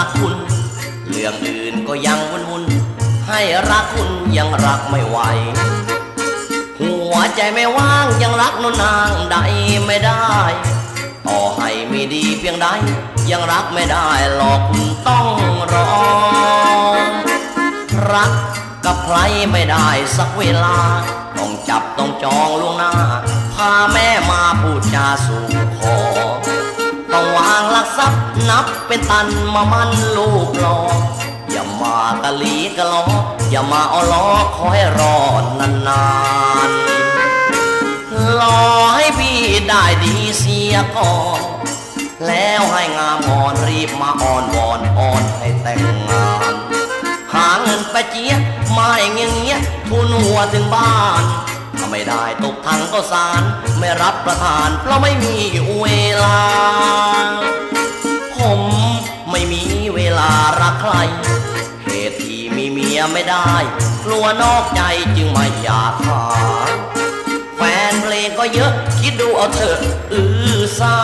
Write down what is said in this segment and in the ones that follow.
ักคุณ เรื่องอื่นก็ยังวุ่นวุ่นให้รักคุณยังรักไม่ไหว หัวใจไม่ว่างยังรักนนนางใดไม่ได้ ต่อให้ไม่ดีเพียงใด ยังรักไม่ได้หลอกคุณต้องรอ รักกับใครไม่ได้สักเวลา ต้องจับต้องจองล่วงหน้า พาแม่มาพูดจาสู่ขอ นับเป็นตันมามันลูกหลออย่ามากะลีกะล้ออย่ามาเอาล้อคอยรอนานๆรอให้พี่ได้ดีเสียก่อนแล้วให้งามงอนรีบมาอ่อนวอนอ่อนให้แต่งงานหาเงินไปเจี๊ยบไม่เงี้ยเงี้ยทุนหัวถึงบ้านถ้าไม่ได้ตกทางก็สาร ไม่รับประทานเพราะไม่มีเวลา ยไม่ได้ กลัวนอกใจจึงไม่อยากหาแฟนเพลงก็เยอะ คิดดูเอาเถอะอือซ่า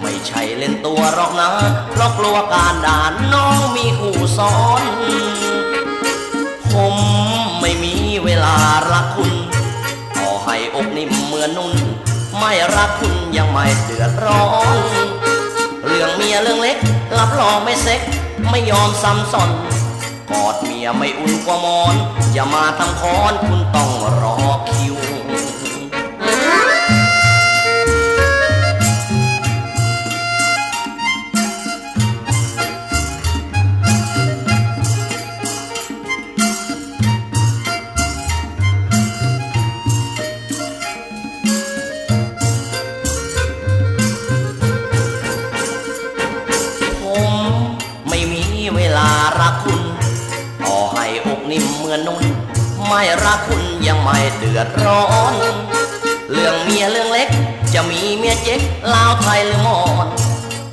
ไม่ใช่เล่นตัวหรอกนะเพราะกลัวการด่านน้องมีคู่ซ้อน ผมไม่มีเวลารักคุณต่อให้อกนิ่มเหมือนนุ่น ไม่รักคุณยังไม่เดือดร้อนเรื่องเมียเรื่องเล็กรับรองไม่เซ็ก ไม่ยอมซ้ำซ้อน กอดเมียไม่อุ่นกว่ามอน อย่ามาทำคอนคุณต้องรอ มือนนุ่นไม่รักคุณยังไม่เดือดร้อน เรื่องเมียเรื่องเล็ก จะมีเมียเจ๊กลาวไทยหรือมอน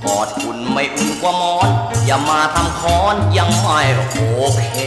กอดคุณไม่อุ่นกว่ามอน อย่ามาทำคอนยังไม่โอเค